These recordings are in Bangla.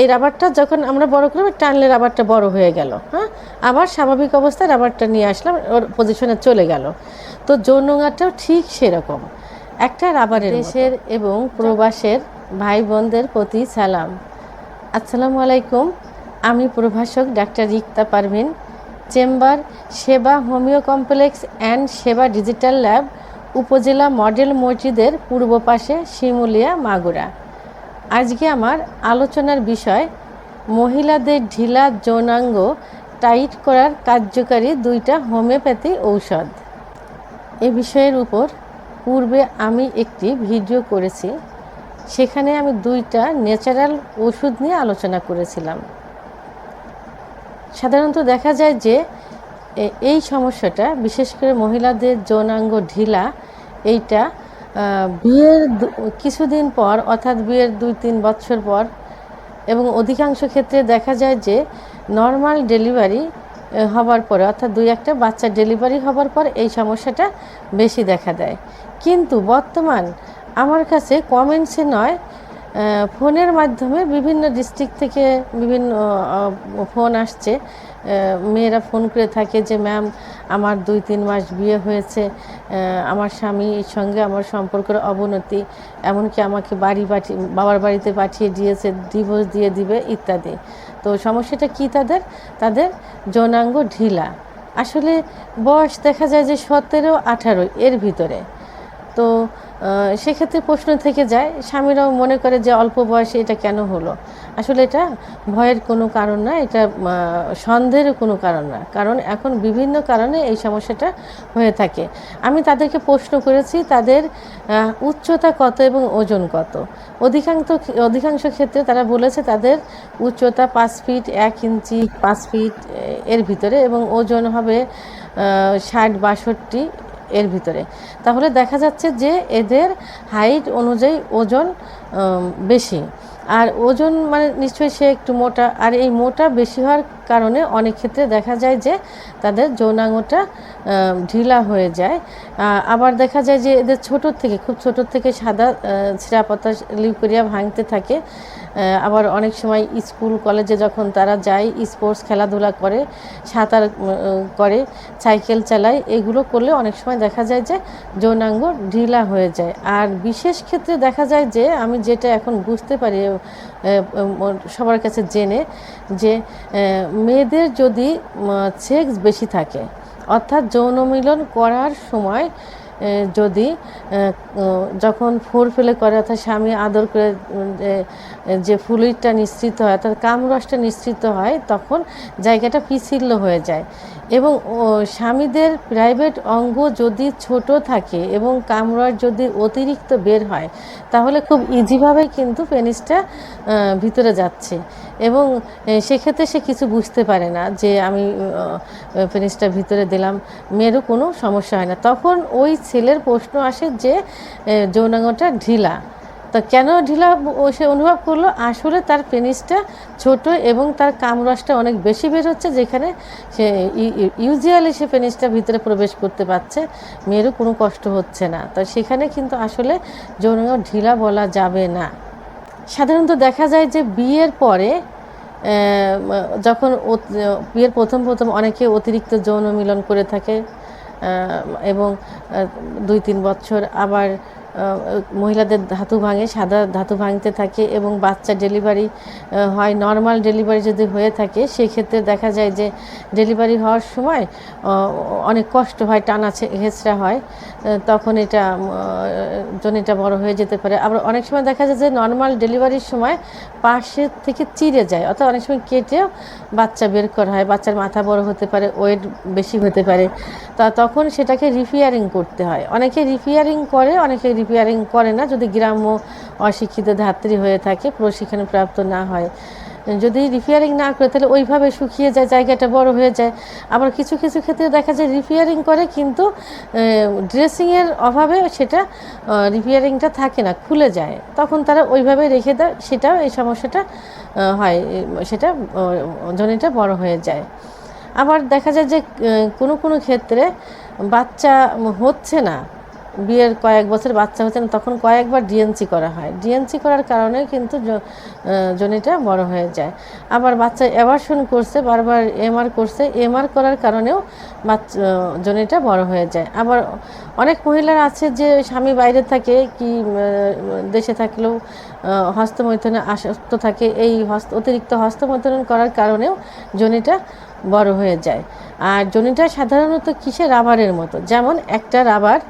এই রাবারটা যখন আমরা বড় করলাম টানলে রাবারটা বড় হয়ে গেল হ্যাঁ? আবার স্বাভাবিক অবস্থায় রাবারটা নিয়ে আসলাম, ওর পজিশনে চলে গেল। তো যৌনঙাটাও ঠিক সেরকম। একটা রাবারের দেশের এবং প্রবাসের ভাই বোনদের প্রতি সালাম। আসসালামু আলাইকুম, আমি প্রভাষক doctor Rikta Parvin. Chamber Seba homeo complex and Seba digital lab, উপজেলা মডেল মসজিদের পূর্ব পাশে শিমুলিয়া মাগুরা। আজকে আমার আলোচনার বিষয়, মহিলাদের ঢিলা যৌনাঙ্গ টাইট করার কার্যকারী দুইটা হোমিওপ্যাথি ঔষধ। এ বিষয়ের উপর পূর্বে আমি একটি ভিডিও করেছি, সেখানে আমি দুইটা ন্যাচারাল ওষুধ নিয়ে আলোচনা করেছিলাম। সাধারণত দেখা যায় যে এই সমস্যাটা, বিশেষ করে মহিলাদের যৌনাঙ্গ ঢিলা, এইটা বিয়ের কিছুদিন পর, অর্থাৎ বিয়ের দুই, তিন বছর পর, এবং অধিকাংশ ক্ষেত্রে দেখা যায় যে নর্মাল ডেলিভারি হবার পরে, অর্থাৎ দুই একটা বাচ্চা ডেলিভারি হবার পর এই সমস্যাটা বেশি দেখা দেয়। কিন্তু বর্তমান আমার কাছে কমেন্টসে নয় ফোনের মাধ্যমে বিভিন্ন ডিস্ট্রিক্ট থেকে বিভিন্ন ফোন আসছে। মেয়েরা ফোন করে থাকে যে, ম্যাম, আমার দুই, তিন মাস বিয়ে হয়েছে আমার স্বামীর সঙ্গে আমার সম্পর্কের অবনতি, এমনকি আমাকে বাড়ি পাঠিয়ে বাবার বাড়িতে পাঠিয়ে দিয়েছে ডিভোর্স দিয়ে দিবে, ইত্যাদি। তো সমস্যাটা কি তাদের? তাদের যৌনাঙ্গ ঢিলা। আসলে বয়স দেখা যায় যে সতেরো, আঠারো এর ভিতরে। তো সেক্ষেত্রে প্রশ্ন থেকে যায় স্বামীরাও মনে করে যে অল্প বয়সে এটা কেন হলো? আসলে এটা ভয়ের কোনো কারণ না এটা আহ, সন্দেহেরও কোনো কারণ না। কারণ এখন বিভিন্ন কারণে এই সমস্যাটা হয়ে থাকে। আমি তাদেরকে প্রশ্ন করেছি তাদের উচ্চতা কত এবং ওজন কত? অধিকাংশ অধিকাংশ ক্ষেত্রে তারা বলেছে তাদের উচ্চতা পাঁচ ফিট এক ইঞ্চি পাঁচ ফিট এর ভিতরে এবং ওজন হবে ষাট বাষট্টি এর ভিতরে। তাহলে দেখা যাচ্ছে যে এদের হাইট অনুযায়ী ওজন বেশি। আর ওজন মানে নিশ্চয়ই সে একটু মোটা। আর এই মোটা বেশি হওয়ার কারণে অনেক ক্ষেত্রে দেখা যায় যে তাদের যৌনাঙ্গটা ঢিলা হয়ে যায়। আবার দেখা যায় যে এদের ছোট থেকে, খুব ছোট থেকে সাদা ছিঁড়া পাতা ভাঙতে থাকে। আবার অনেক সময় স্কুল, কলেজে যখন তারা যায়, স্পোর্টস খেলাধুলা করে, সাঁতার করে, সাইকেল চালায়, এগুলো করলে অনেক সময় দেখা যায় যে যৌনাঙ্গ ঢিলা হয়ে যায়। আর বিশেষ ক্ষেত্রে দেখা যায় যে আমি যেটা এখন বুঝতে পারি সবার কাছে জেনে যে মেয়েদের যদি সেক্স বেশি থাকে, অর্থাৎ যৌন মিলন করার সময় যদি যখন ফোর ফেলে করে, অর্থাৎ স্বামী আদর করে যে- ফ্লুইডটা নিঃসৃত হয়, অর্থাৎ কামরসটা নিশ্চিত হয়, তখন জায়গাটা পিছিল্য হয়ে যায়। এবং স্বামীদের প্রাইভেট অঙ্গ যদি ছোট থাকে এবং কামরস যদি অতিরিক্ত বের হয়, তাহলে খুব ইজিভাবে কিন্তু পেনিসটা ভিতরে যাচ্ছে। এবং সেক্ষেত্রে সে কিছু বুঝতে পারে না যে আমি পেনিসটা ভিতরে দিলাম মেয়েরও কোনো সমস্যা হয় না। তখন ওই ছেলের প্রশ্ন আসে যে যৌনাঙ্গটা ঢিলা। তো কেন ঢিলা? সে অনুভব করল, আসলে তার পেনিসটা ছোট এবং তার কামরসটা অনেক বেশি বের হচ্ছে, যেখানে সে ইউজুয়ালি সে পেনিসটা ভিতরে প্রবেশ করতে পারছে মেয়েরও কোনো কষ্ট হচ্ছে না। তো সেখানে কিন্তু আসলে যৌনাঙ্গ ঢিলা বলা যাবে না। সাধারণত দেখা যায় যে বিয়ের পরে যখন বিয়ের প্রথম প্রথম অনেকে অতিরিক্ত যৌন মিলন করে থাকে এবং দুই তিন বছর আবার মহিলাদের ধাতু ভাঙে, সাদা ধাতু ভাঙতে থাকে এবং বাচ্চা ডেলিভারি হয় নর্মাল ডেলিভারি যদি হয়ে থাকে, সেক্ষেত্রে দেখা যায় যে ডেলিভারি হওয়ার সময় অনেক কষ্ট হয়, টানা হেঁচড়া হয় তখন এটা জনিটা বড় হয়ে যেতে পারে। আবার অনেক সময় দেখা যায় যে নর্মাল ডেলিভারির সময় পাশের থেকে চিড়ে যায়, অর্থাৎ অনেক সময় কেটেও বাচ্চা বের করা হয়, বাচ্চার মাথা বড় হতে পারে ওয়েট বেশি হতে পারে। তা তখন সেটাকে রিপেয়ারিং করতে হয়। অনেকে রিপেয়ারিং করে, অনেকে রিপেয়ারিং করে না, যদি গ্রাম্য অশিক্ষিত ধাত্রী হয়ে থাকে, প্রশিক্ষণ প্রাপ্ত না হয়। যদি রিপেয়ারিং না করে, তাহলে ওইভাবে শুকিয়ে যায়, জায়গাটা বড় হয়ে যায়। আবার কিছু কিছু ক্ষেত্রে দেখা যায় রিপেয়ারিং করে, কিন্তু ড্রেসিংয়ের অভাবে সেটা রিপেয়ারিংটা থাকে না, খুলে যায়। তখন তারা ওইভাবে রেখে দেয় সেটাও এই সমস্যাটা হয় সেটা জনিটা বড় হয়ে যায়। আবার দেখা যায় যে কোনো কোনো ক্ষেত্রে বাচ্চা হচ্ছে না বিয়ের কয়েক বছর বাচ্চা হচ্ছে না, তখন কয়েকবার ডিএনসি করা হয়। ডিএনসি করার কারণে কিন্তু জনিটা বড় হয়ে যায়। আবার বাচ্চা অ্যাভার্সন করছে, বারবার এমআর করছে এমআর করার কারণেও বাচ্চা জনিটা বড় হয়ে যায়। আবার অনেক মহিলার আছে যে স্বামী বাইরে থাকে কি দেশে থাকলেও হস্তমৈথুনে আসক্ত থাকে। এই হস্ত, অতিরিক্ত হস্তমৈথুন করার কারণেও জনিটা বড় হয়ে যায়। আর জনিটা সাধারণত কিসে রাবারের মতো? যেমন একটা রাবার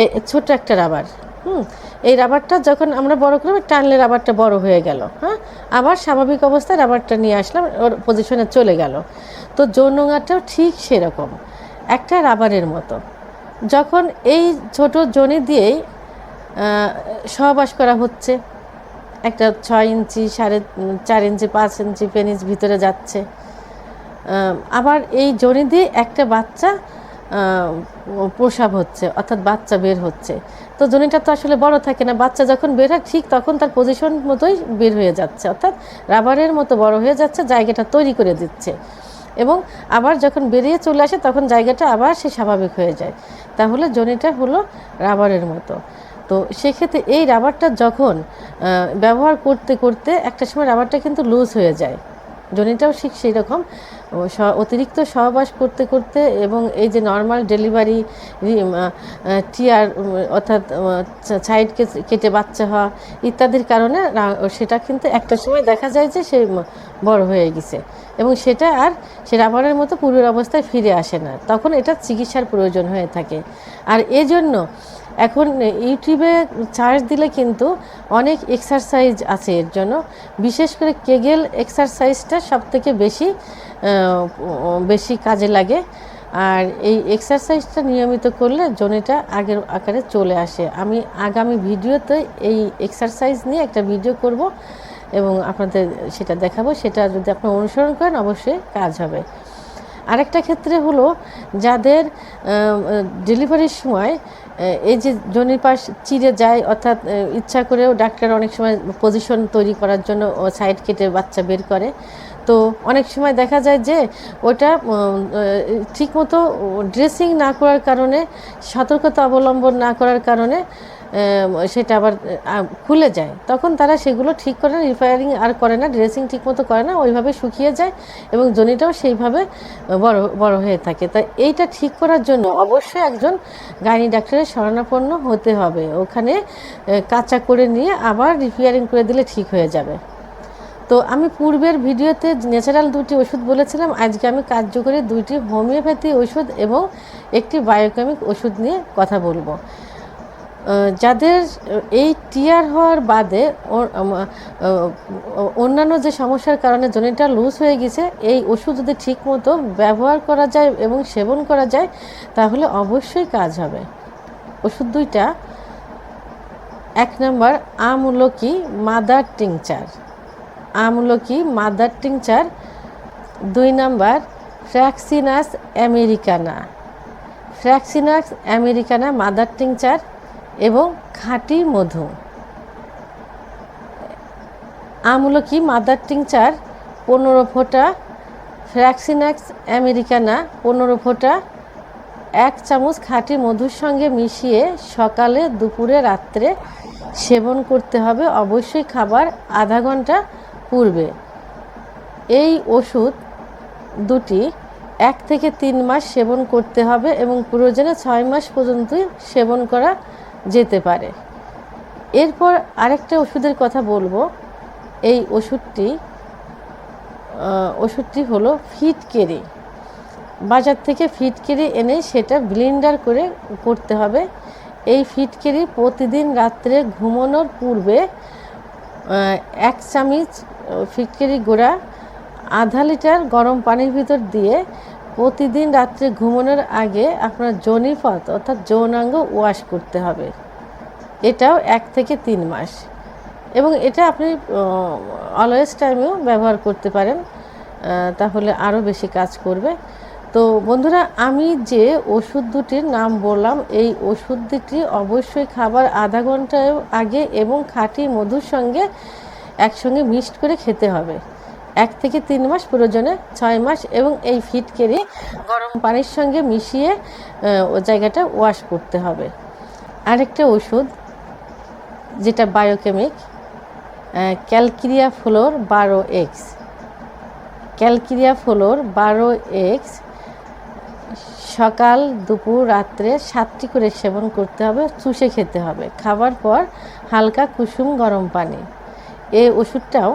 এই ছোট একটা রাবার, হুম? এই রাবারটা যখন আমরা বড় করলাম, টানলে রাবারটা বড় হয়ে গেল হ্যাঁ? আবার স্বাভাবিক অবস্থায় রাবারটা নিয়ে আসলাম, ওর পজিশনে চলে গেল। তো যৌনঙাটাও ঠিক সেরকম, একটা রাবারের মতো। যখন এই ছোট জনি দিয়েই সহবাস করা হচ্ছে, একটা ছয় ইঞ্চি, সাড়ে চার ইঞ্চি, পাঁচ ইঞ্চি পেনিস ভিতরে যাচ্ছে। আবার এই জনি দিয়ে একটা বাচ্চা প্রসাব হচ্ছে, অর্থাৎ বাচ্চা বের হচ্ছে। তো জনিটা তো আসলে বড় থাকে না, বাচ্চা যখন বের হয়, ঠিক তখন তার পজিশন মতোই বের হয়ে যাচ্ছে, অর্থাৎ রাবারের মতো বড় হয়ে যাচ্ছে, জায়গাটা তৈরি করে দিচ্ছে। এবং আবার যখন বেরিয়ে চলে আসে, তখন জায়গাটা আবার সে স্বাভাবিক হয়ে যায়। তাহলে জনিটা হলো রাবারের মতো। তো সেক্ষেত্রে এই রাবারটা যখন ব্যবহার করতে করতে একটা সময় রাবারটা কিন্তু লুজ হয়ে যায়। জনিটাও ঠিক সেই রকম ও অতিরিক্ত সহবাস করতে করতে এবং এই যে নর্মাল ডেলিভারি টিয়ার অর্থাৎ সাইড কেটে বাচ্চা হওয়া ইত্যাদির কারণে সেটা কিন্তু একটা সময় দেখা যায় যে সে বড় হয়ে গেছে। এবং সেটা আর সে রাবারের মতো পূর্বের অবস্থায় ফিরে আসে না। তখন এটা চিকিৎসার প্রয়োজন হয়ে থাকে। আর এজন্য এখন ইউটিউবে চার্জ দিলে কিন্তু অনেক এক্সারসাইজ আছে এর জন্য। বিশেষ করে কেগেল এক্সারসাইজটা সব থেকে বেশি বেশি কাজে লাগে। আর এই এক্সারসাইজটা নিয়মিত করলে জনিটা আগের আকারে চলে আসে। আমি আগামী ভিডিওতে এই এক্সারসাইজ নিয়ে একটা ভিডিও করব এবং আপনাদের সেটা দেখাবো। সেটা যদি আপনি অনুসরণ করেন, অবশ্যই কাজ হবে। আরেকটা ক্ষেত্রে হলো যাদের ডেলিভারির সময় এই যে জনির পাশ চিড়ে যায়, অর্থাৎ ইচ্ছা করেও ডাক্তার অনেক সময় পজিশন তৈরি করার জন্য সাইড কেটে বাচ্চা বের করে। তো অনেক সময় দেখা যায় যে ওটা ঠিকমতো ড্রেসিং না করার কারণে, সতর্কতা অবলম্বন না করার কারণে সেটা আবার খুলে যায়। তখন তারা সেগুলো ঠিক করে না রিপেয়ারিং আর করে না, ড্রেসিং ঠিকমতো করে না, ওইভাবে শুকিয়ে যায় এবং জনিটাও সেইভাবে বড় বড় হয়ে থাকে। তাই এইটা ঠিক করার জন্য অবশ্যই একজন গাইনি ডাক্তারের শরণাপন্ন হতে হবে। ওখানে কাঁচা করে নিয়ে আবার রিপেয়ারিং করে দিলে ঠিক হয়ে যাবে। তো আমি পূর্বের ভিডিওতে ন্যাচারাল দুটি ওষুধ বলেছিলাম, আজকে আমি কার্যকরী দুইটি হোমিওপ্যাথি ওষুধ এবং একটি বায়োকেমিক ওষুধ নিয়ে কথা বলব। যাদের এই টিয়ার হওয়ার বাদে অন্যান্য যে সমস্যার কারণে জনিটা লুজ হয়ে গেছে, এই ওষুধ যদি ঠিকমতো ব্যবহার করা যায় এবং সেবন করা যায়, তাহলে অবশ্যই কাজ হবে। ওষুধ দুইটা, এক নম্বর আমলকি মাদার টিংচার। আমলকি মাদার টিংচার। দুই number, Fraxinus Americana. Fraxinus Americana mother tincture এবং খাঁটি মধু। আমলকি মাদার টিংচার, পনেরো ফোঁটা। ফ্র্যাক্সিনাক্স আমেরিকানা, পনেরো ফোঁটা। এক চামচ খাঁটি মধুর সঙ্গে মিশিয়ে সকালে দুপুরে রাত্রে সেবন করতে হবে। অবশ্যই খাবার আধা ঘণ্টা পূর্বে এই ওষুধ দুটি এক থেকে তিন মাস সেবন করতে হবে এবং প্রয়োজনে ছয় মাস পর্যন্ত সেবন করা যেতে পারে। এরপর আরেকটা ওষুধের কথা বলব। এই ওষুধটি ওষুধটি হলো ফিটকেরি বাজার থেকে ফিটকেরি এনে সেটা ব্লেন্ডার করে করতে হবে। এই ফিটকেরি প্রতিদিন রাত্রে ঘুমানোর পূর্বে এক চামচ ফিটকেরি গুঁড়া আধা লিটার গরম পানির ভিতর দিয়ে প্রতিদিন রাত্রে ঘুমানোর আগে আপনার যৌনিপথ অর্থাৎ যৌনাঙ্গ ওয়াশ করতে হবে। এটাও এক থেকে তিন মাস। এবং এটা আপনি অলওয়েজ টাইমেও ব্যবহার করতে পারেন তাহলে আরও বেশি কাজ করবে। তো বন্ধুরা, আমি যে ওষুধ দুটির নাম বললাম, এই ওষুধ দুটি অবশ্যই খাবার আধা ঘণ্টা আগে এবং খাঁটি মধুর সঙ্গে একসঙ্গে মিক্সড করে খেতে হবে। এক থেকে তিন মাস প্রয়োজনে ছয় মাস এবং এই ফিটকেরি গরম পানির সঙ্গে মিশিয়ে ও জায়গাটা ওয়াশ করতে হবে। আরেকটা ওষুধ, যেটা বায়োকেমিক ক্যালকিরিয়া ফ্লোর বারো এক্স ক্যালকিরিয়া ফ্লোর বারো এক্স সকাল, দুপুর, রাত্রে সাতটি করে সেবন করতে হবে, চুষে খেতে হবে। খাবার পর হালকা কুসুম গরম পানি। এই ওষুধটাও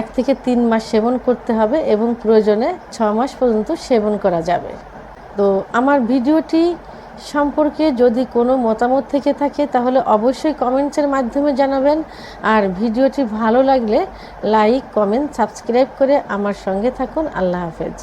এক থেকে তিন মাস সেবন করতে হবে এবং প্রয়োজনে ছ মাস পর্যন্ত সেবন করা যাবে। তো আমার ভিডিওটি সম্পর্কে যদি কোনো মতামত থেকে থাকে, তাহলে অবশ্যই কমেন্টসের মাধ্যমে জানাবেন। আর ভিডিওটি ভালো লাগলে লাইক, কমেন্ট, সাবস্ক্রাইব করে আমার সঙ্গে থাকুন। আল্লাহ হাফেজ।